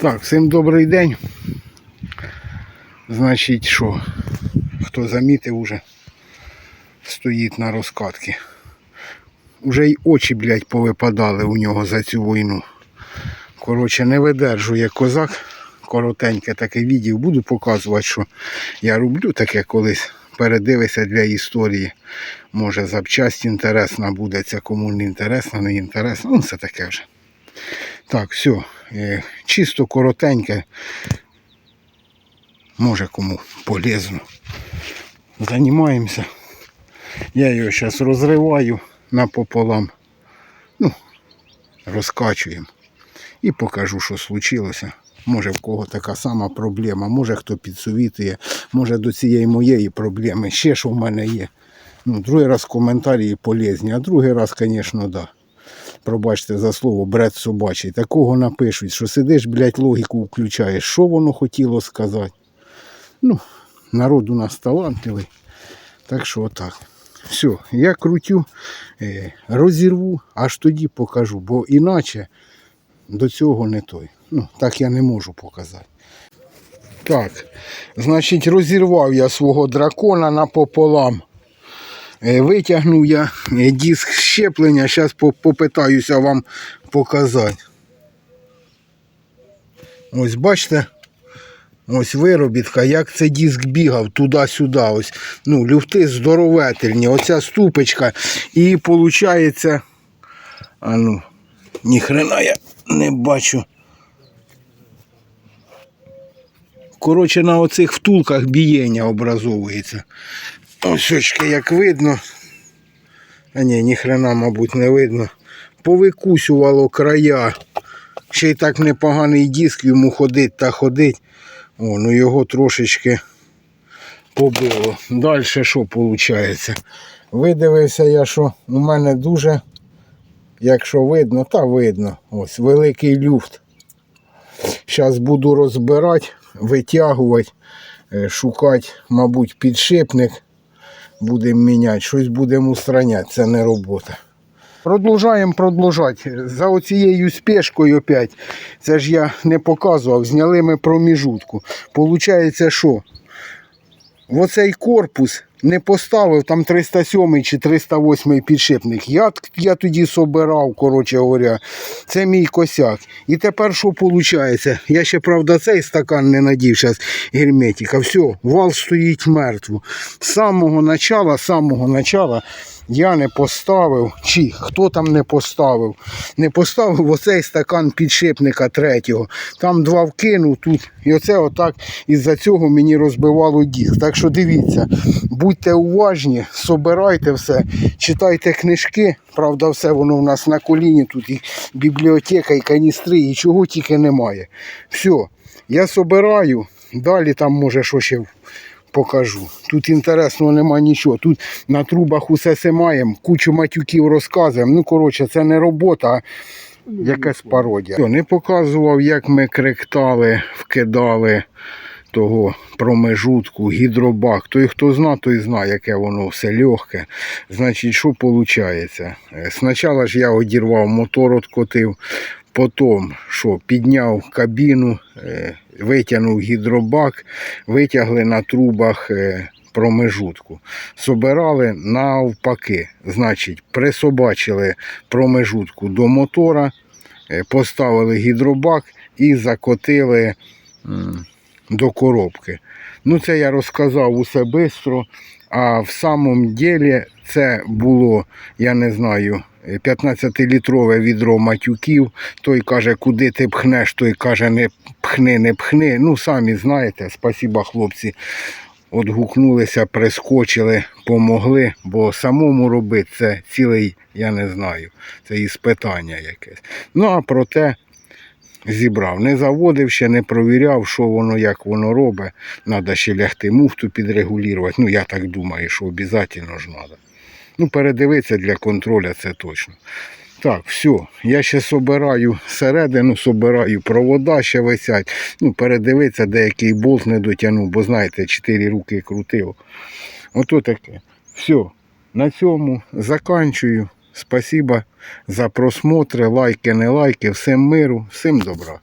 Так, всім добрий день. Значить, що, хто замітив уже, стоїть на розкатці. Уже й очі, блядь, повипадали у нього за цю війну. Коротше, не видержує козак. Коротеньке таке відео. Буду показувати, що я роблю таке колись. Передивися для історії. Може запчасть інтересна буде, це кому не інтересно, не інтересно. Ну, це таке вже. Так, все. Е, Чисто коротеньке. Може кому полезно. Займаємося. Я його зараз розриваю напополам. Ну, розкачуємо. І покажу, що случилося. Може в кого така сама проблема, може хто підсовітує, може до цієї моєї проблеми ще що в мене є. Ну, другий раз коментарі полезні, а другий раз, звісно, да. Пробачте за слово, бред собачий. Такого напишуть, що сидиш, блядь, логіку включаєш, що воно хотіло сказати. Ну, народ у нас талантливий. Так що отак. Все, я крутю, е, розірву, аж тоді покажу, бо іначе до цього не той. Ну, так я не можу показати. Так, значить, розірвав я свого дракона напополам. Е, Витягнув я е, диск щеплення, зараз попитаюся вам показати. Ось бачите, ось виробітка, як цей диск бігав туди-сюди. Ось, ну, люфти здоровительні, оця ступочка. І виходить, а ну, ніхрена я не бачу. Коротше, на оцих втулках бієння образовується. Ось як видно. А ні, ніхрена, мабуть, не видно. Повикусювало края. Ще й так непоганий диск йому ходить та ходить. О, ну його трошечки побило. Далі що виходить? Видивився я, що у мене дуже, якщо видно, та видно. Ось великий люфт. Зараз буду розбирати, витягувати, е, шукати, мабуть, підшипник. Будемо міняти, щось будемо устраняти, це не робота. Продовжаємо продовжати. За оцією спешкою опять, це ж я не показував, зняли ми проміжутку. Получається, що оцей корпус не поставив там 307 чи 308 підшипник. Я, я тоді собирав, коротше говоря, це мій косяк. І тепер що виходить? Я ще, правда, цей стакан не надів зараз герметика. Все, вал стоїть мертво. З самого начала, з самого начала я не поставив, чи хто там не поставив, не поставив оцей стакан підшипника третього. Там два вкинув тут. І оце отак із-за цього мені розбивало диск. Так що дивіться, будьте уважні, собирайте все, читайте книжки. Правда, все воно в нас на коліні, тут і бібліотека, і каністри, і чого тільки немає. Все, я собираю, далі там може що ще покажу. Тут інтересного нема нічого. Тут на трубах усе се маємо, кучу матюків розказуємо. Ну, коротше, це не робота, а якась пародія. Не показував, як ми кректали, вкидали того промежутку, гідробак. Той, хто зна, той знає, яке воно все легке. Значить, що виходить? Спочатку ж я одірвав мотор, откотив. Потім, що підняв кабіну, е, витягнув гідробак, витягли на трубах е, промежутку. Собирали навпаки. Значить, присобачили промежутку до мотора, е, поставили гідробак і закотили до коробки. Ну, це я розказав усе швидко. А в самому ділі це було, я не знаю, 15-літрове відро матюків. Той каже, куди ти пхнеш, той каже, не пхни, не пхни. Ну, самі знаєте, спасіба, хлопці. Отгукнулися, прискочили, помогли, бо самому робити це цілий, я не знаю, це іспитання якесь. Ну, а проте зібрав. Не заводив ще, не провіряв, що воно, як воно робить. Треба ще лягти муфту підрегулювати. Ну, я так думаю, що обов'язково ж треба. Ну, передивитися для контролю це точно. Так, все, я ще собираю середину, собираю провода ще висять. Ну, передивитися, деякий болт не дотягнув, бо знаєте, чотири руки крутив. Ото таке. Все, на цьому заканчую. Спасибо за просмотри, лайки, не лайки. Всім миру, всім добра.